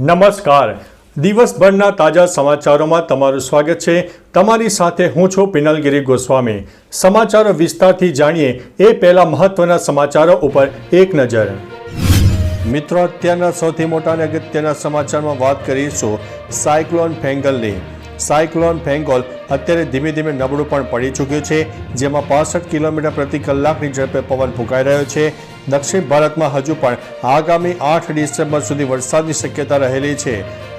નમસ્કાર. દિવસભરના તાજા સમાચારોમાં તમારું સ્વાગત છે. તમારી સાથે હું છું પિનલગીરી ગોસ્વામી. સમાચારો વિસ્તારથી જાણીએ એ પહેલા મહત્વના સમાચારો ઉપર એક નજર. મિત્રો, અત્યારના સૌથી મોટા અને અગત્યના સમાચારમાં વાત કરીશું સાયક્લોન ફેંગલની. સાયક્લોન ફેંગોલ અત્યારે ધીમે ધીમે નબળું પણ પડી ચૂક્યું છે, જેમાં પાસઠ કિલોમીટર પ્રતિ કલાકની ઝડપે પવન ફૂંકાઈ રહ્યો છે. દક્ષિણ ભારતમાં હજુ પણ આગામી આઠ ડિસેમ્બર સુધી વરસાદની શક્યતા રહેલી છે.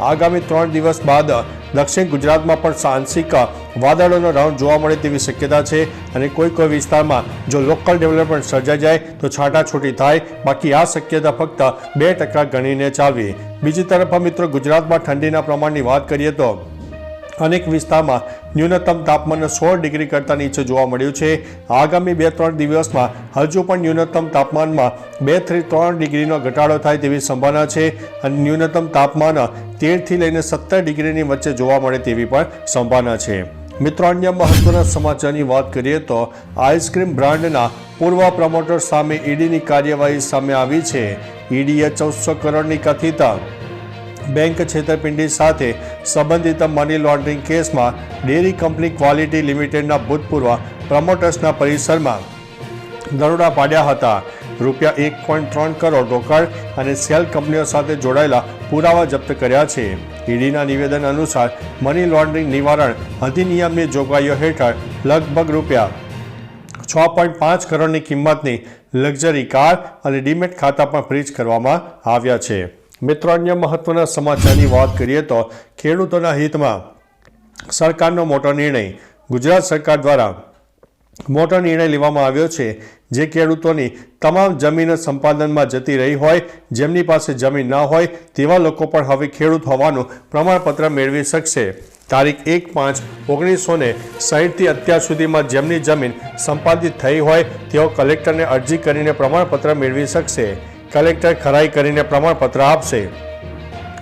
આગામી ત્રણ દિવસ બાદ દક્ષિણ ગુજરાતમાં પણ સાંસિક વાદળોનો રાઉન્ડ જોવા મળે તેવી શક્યતા છે અને કોઈ કોઈ વિસ્તારમાં જો લોકલ ડેવલપમેન્ટ સર્જાઈ જાય તો છાટાછૂટી થાય. બાકી આ શક્યતા ફક્ત બે ટકા ગણીને ચાલવી. બીજી તરફ મિત્રો ગુજરાતમાં ઠંડીના પ્રમાણની વાત કરીએ તો અનેક વિસ્તારમાં ન્યૂનતમ તાપમાન સોળ ડિગ્રી કરતાં નીચે જોવા મળ્યું છે. આગામી બે ત્રણ દિવસમાં હજુ પણ ન્યૂનતમ તાપમાનમાં બેથી ત્રણ ડિગ્રીનો ઘટાડો થાય તેવી સંભાવના છે અને ન્યૂનતમ તાપમાન તેરથી લઈને સત્તર ડિગ્રીની વચ્ચે જોવા મળે તેવી પણ સંભાવના છે. મિત્રો, અન્ય મહત્વના સમાચારની વાત કરીએ તો આઈસ્ક્રીમ બ્રાન્ડના પૂર્વ પ્રમોટર સામે ઈડીની કાર્યવાહી સામે આવી છે. ઈડીએ ચૌદસો કરોડની કથિત બેંક છેતરપિંડી સાથે સંબંધિત મની લોન્ડરિંગ કેસમાં ડેરી કંપની ક્વોલિટી લિમિટેડના ભૂતપૂર્વ પ્રમોટર્સના પરિસરમાં દરોડા પાડ્યા હતા. રૂપિયા એક પોઈન્ટ ત્રણ કરોડ રોકડ અને સેલ કંપનીઓ સાથે જોડાયેલા પુરાવા જપ્ત કર્યા છે. ઈડીના નિવેદન અનુસાર મની લોન્ડરિંગ નિવારણ અધિનિયમની જોગવાઈઓ હેઠળ લગભગ રૂપિયા છ પોઈન્ટ પાંચ કરોડની કિંમતની લક્ઝરી કાર અને ડીમેટ ખાતા પણ ફ્રીજ કરવામાં આવ્યા છે. મિત્રો અન્ય મહત્વના સમાચારની વાત કરીએ તો ખેડૂતોના હિતમાં સરકારનો મોટો નિર્ણય ગુજરાત સરકાર દ્વારા મોટો નિર્ણય લેવામાં આવ્યો છે. જે ખેડૂતોની તમામ જમીન સંપાદનમાં જતી રહી હોય, જેમની પાસે જમીન ના હોય, તેવા લોકો પણ હવે ખેડૂત હોવાનું પ્રમાણપત્ર મેળવી શકશે. તારીખ એક પાંચ ઓગણીસો ને સાહીઠથી અત્યાર સુધીમાં જેમની જમીન સંપાદિત થઈ હોય, તેઓ કલેક્ટરને અરજી કરીને પ્રમાણપત્ર મેળવી શકશે. કલેક્ટર ખરાઈ કરીને પ્રમાણપત્ર આપશે.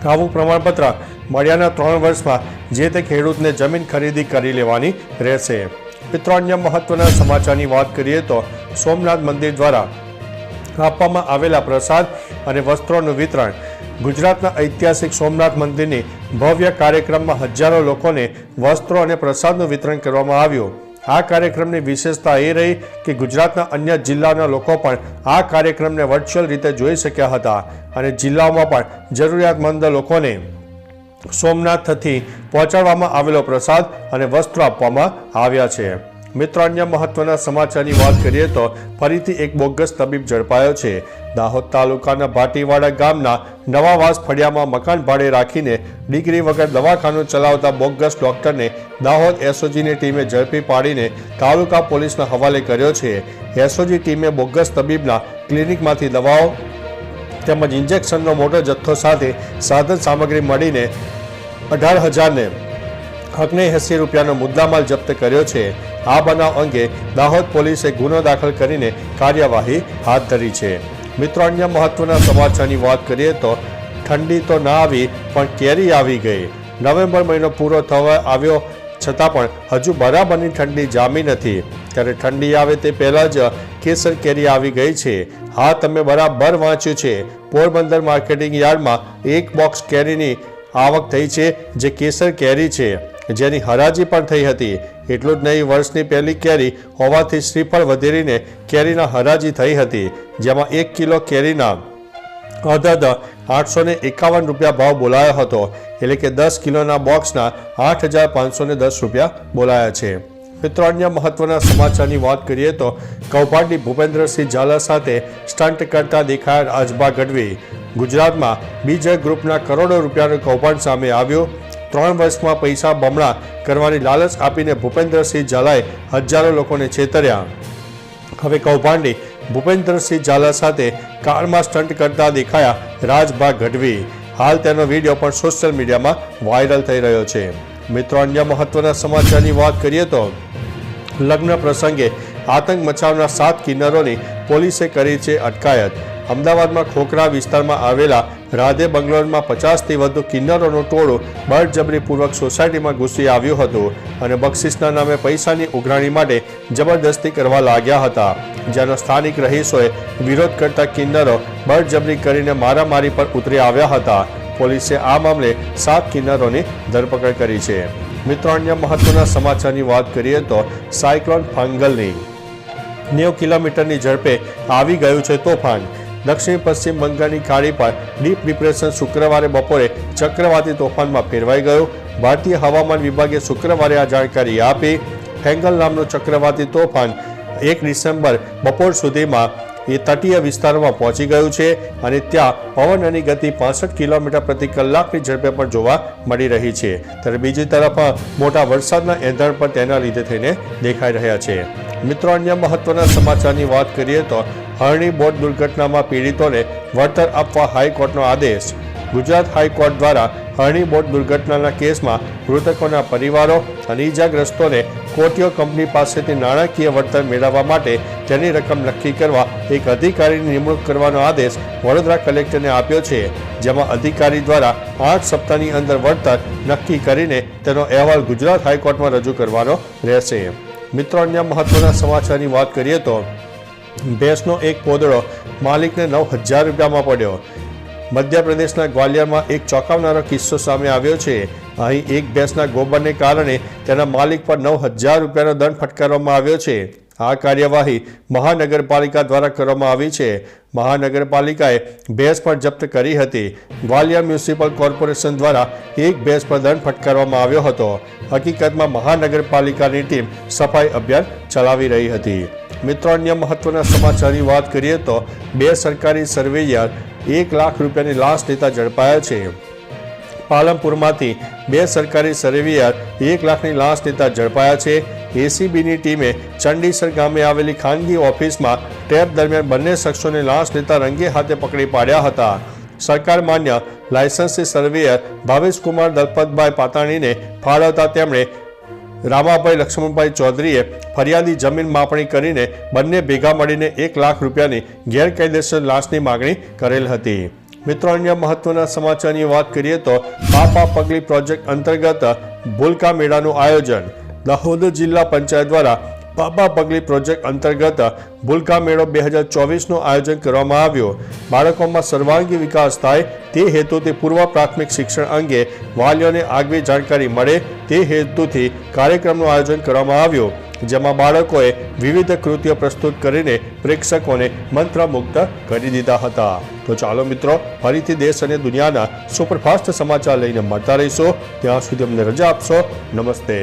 આવું પ્રમાણપત્ર મળ્યાના ત્રણ વર્ષમાં જે તે ખેડૂતને જમીન ખરીદી કરી લેવાની રહેશે. મિત્રો, અન્ય મહત્વના સમાચારની વાત કરીએ તો સોમનાથ મંદિર દ્વારા આપવામાં આવેલા પ્રસાદ અને વસ્ત્રોનું વિતરણ. ગુજરાતના ઐતિહાસિક સોમનાથ મંદિરની ભવ્ય કાર્યક્રમમાં હજારો લોકોને વસ્ત્રો અને પ્રસાદનું વિતરણ કરવામાં આવ્યું. આ કાર્યક્રમની વિશેષતા એ રહી કે ગુજરાતના અન્ય જિલ્લાના લોકો પણ આ કાર્યક્રમને વર્ચ્યુઅલ રીતે જોઈ શક્યા હતા અને જિલ્લાઓમાં પણ જરૂરિયાતમંદ લોકોને સોમનાથથી પહોંચાડવામાં આવેલો પ્રસાદ અને વસ્ત્રો આપવામાં આવ્યા છે. મિત્રો અન્ય મહત્વના સમાચારની વાત કરીએ તો ફરીથી એક બોગસ તબીબ ઝડપાયો છે. દાહોદ તાલુકાના ભાટીવાડા ગામના નવાવાસ ફળિયામાં મકાન ભાડે રાખીને ડિગ્રી વગર દવાખાનું ચલાવતા બોગસ ડોક્ટરને દાહોદ એસઓજીની ટીમે ઝડપી પાડીને તાલુકા પોલીસના હવાલે કર્યો છે. એસઓજી ટીમે બોગસ તબીબના ક્લિનિકમાંથી દવાઓ તેમજ ઇન્જેક્શનનો મોટો જથ્થો સાથે સાધન સામગ્રી મળીને અઢાર હજારને હકને એંસી રૂપિયાનો મુદ્દામાલ જપ્ત કર્યો છે. આ બનાવ અંગે દાહોદ પોલીસે ગુનો દાખલ કરીને કાર્યવાહી હાથ ધરી છે. મિત્રો, અન્ય મહત્વના સમાચારની વાત કરીએ તો ઠંડી તો ના આવી, પણ કેરી આવી ગઈ. નવેમ્બર મહિનો પૂરો થવા આવ્યો છતાં પણ હજુ બરાબરની ઠંડી જામી નથી. ત્યારે ઠંડી આવે તે પહેલાં જ કેસર કેરી આવી ગઈ છે. હા, તમે બરાબર વાંચ્યું છે. પોરબંદર માર્કેટિંગ યાર્ડમાં એક બોક્સ કેરીની આવક થઈ છે, જે કેસર કેરી છે. જેની હરાજી પણ થઈ હતી. એટલું જ નહીં, વર્ષની પહેલી કેરી હોવાથી શ્રીફળ વધેરીને કેરીના હરાજી થઈ હતી, જેમાં એક કિલો કેરીના અધદ આઠસો ને એકાવન રૂપિયા ભાવ બોલાયો હતો, એટલે કે દસ કિલોના બોક્સના આઠ હજાર પાંચસો ને દસ રૂપિયા બોલાયા છે. મિત્રો, અન્ય મહત્વના સમાચારની વાત કરીએ તો કૌભાંડી ભૂપેન્દ્રસિંહ ઝાલા સાથે સ્ટન્ટ કરતા દેખાયા અજબા ગઢવી. ગુજરાતમાં બીજે ગ્રુપના કરોડો રૂપિયાનું કૌભાંડ સામે આવ્યું. ત્રણ વર્ષમાં પૈસા બમણા કરવાની લાલચ આપીને ભૂપેન્દ્રસિંહ ઝાલાએ હજારો લોકોને છેતર્યા. હવે કૌભાંડી ભૂપેન્દ્રસિંહ ઝાલા સાથે કારમાં સ્ટન્ટ કરતા દેખાયા રાજભા ગઢવી. હાલ તેનો વીડિયો પણ સોશિયલ મીડિયામાં વાયરલ થઈ રહ્યો છે. મિત્રો, અન્ય મહત્વના સમાચારની વાત કરીએ તો લગ્ન પ્રસંગે આતંક મચાવનાર સાત કિન્નરોની પોલીસે કરી છે અટકાયત. અમદાવાદમાં ખોખરા વિસ્તારમાં આવેલા રાધે બંગલોરમાં પચાસથી વધુ કિન્નરોનો ટોળો બળજબરીપૂર્વક સોસાયટીમાં ઘૂસી આવ્યો હતો અને બક્ષિસના નામે પૈસાની ઉઘરાણી માટે જબરદસ્તી કરવા લાગ્યા હતા. જેનો સ્થાનિક રહીશોએ વિરોધ કરતા કિન્નરો બળજબરી કરીને મારામારી પર ઉતરી આવ્યા હતા. પોલીસે આ મામલે સાત કિન્નરોની ધરપકડ કરી છે. મિત્રો, અન્ય મહત્વના સમાચારની વાત કરીએ તો સાયક્લોન ફાંગલની. નેવ કિલોમીટરની ઝડપે આવી ગયું છે તોફાન. દક્ષિણ પશ્ચિમ બંગાળની ખાડી પર ડીપ ડિપ્રેશન શુક્રવારે બપોરે ચક્રવાતી તોફાનમાં ફેરવાઈ ગયું. ભારતીય હવામાન વિભાગે શુક્રવારે આ જાણકારી આપી. ફેંગલ નામનું ચક્રવાતી તોફાન એક ડિસેમ્બર બપોર સુધીમાં એ તટીય વિસ્તારમાં પહોંચી ગયું છે અને ત્યાં પવનની ગતિ પાસઠ કિલોમીટર પ્રતિ કલાકની ઝડપે પણ જોવા મળી રહી છે. ત્યારે બીજી તરફ, મોટા વરસાદના એંધાણ પણ તેના લીધે થઈને દેખાઈ રહ્યા છે. મિત્રો, અન્ય મહત્વના સમાચારની વાત કરીએ તો હરણી બોટ દુર્ઘટનામાં પીડિતોને વળતર આપવા હાઈકોર્ટનો આદેશ. ગુજરાત હાઈકોર્ટ દ્વારા હરણી બોટ દુર્ઘટનાના કેસમાં મૃતકોના પરિવારો અને ઈજાગ્રસ્તોને કોટીઓ કંપની પાસેથી નાણાકીય વળતર મેળવવા માટે તેની રકમ નક્કી કરવા એક અધિકારીની નિમણૂક કરવાનો આદેશ વડોદરા કલેક્ટરને આપ્યો છે, જેમાં અધિકારી દ્વારા આઠ સપ્તાહની અંદર વળતર નક્કી કરીને તેનો અહેવાલ ગુજરાત હાઈકોર્ટમાં રજૂ કરવાનો રહેશે. મિત્રો, અન્ય મહત્વના સમાચારની વાત કરીએ તો ભેંસનો એક પોદળો માલિકને નવ હજાર રૂપિયામાં પડ્યો. મધ્યપ્રદેશના ગ્વાલિયરમાં એક ચોંકાવનારો કિસ્સો સામે આવ્યો છે. અહીં એક ભેંસના ગોબરને કારણે તેના માલિક પર નવ હજાર રૂપિયાનો દંડ ફટકારવામાં આવ્યો છે. આ કાર્યવાહી મહાનગરપાલિકા દ્વારા કરવામાં આવી છે. મહાનગરપાલિકાએ ભેંસ પણ જપ્ત કરી હતી. ગ્વાલિયર મ્યુનિસિપલ કોર્પોરેશન દ્વારા એક ભેંસ પર દંડ ફટકારવામાં આવ્યો હતો. હકીકતમાં મહાનગરપાલિકાની ટીમ સફાઈ અભિયાન ચલાવી રહી હતી. મિત્રો, અન્ય મહત્વના સમાચારની વાત કરીએ તો બે સરકારી સર્વેયર એક લાખ રૂપિયાની લાશ લેતા ઝડપાયા છે. પાલનપુરમાંથી બે સરકારી સર્વેયર એક લાખની લાશ લેતા ઝડપાયા છે. એસીબીની ટીમે ચંડીસર ગામે આવેલી ખાનગી ઓફિસમાં ટેપ દરમિયાન બંને શખ્સોને લાશ લેતા રંગે હાથે પકડી પાડ્યા હતા. સરકાર માન્ય લાયસન્સી સર્વેયર ભાવેશકુમાર દલપતભાઈ પાતાણીને ફાળવતા તેમણે રામાભાઈ લક્ષ્મણભાઈ ચૌધરીએ ફરિયાદી જમીન માપણી કરીને બંને ભેગા મળીને એક લાખ રૂપિયાની ગેરકાયદેસર લાશની માગણી કરેલ હતી. મિત્રો, અન્ય મહત્વના સમાચારની વાત કરીએ તો પાપા પગલી પ્રોજેક્ટ અંતર્ગત ભૂલકા મેળાનું આયોજન. દાહોદ જિલ્લા પંચાયત દ્વારા પાપા પગલી પ્રોજેક્ટ અંતર્ગત ભૂલકા મેળો બે હજાર ચોવીસનું આયોજન કરવામાં આવ્યું. બાળકોમાં સર્વાંગી વિકાસ થાય તે હેતુથી પૂર્વ પ્રાથમિક શિક્ષણ અંગે વાલીઓને આગવી જાણકારી મળે તે હેતુથી કાર્યક્રમનું આયોજન કરવામાં આવ્યું. જેમાં બાળકોએ વિવિધ કૃતિઓ પ્રસ્તુત કરીને પ્રેક્ષકોને મંત્રમુગ્ધ કરી દીધા હતા. તો ચાલો મિત્રો, ફરીથી દેશ અને દુનિયાના સુપરફાસ્ટ સમાચાર લઈને મળતા રહીશો. ત્યાં સુધી અમને રજા આપશો. નમસ્તે.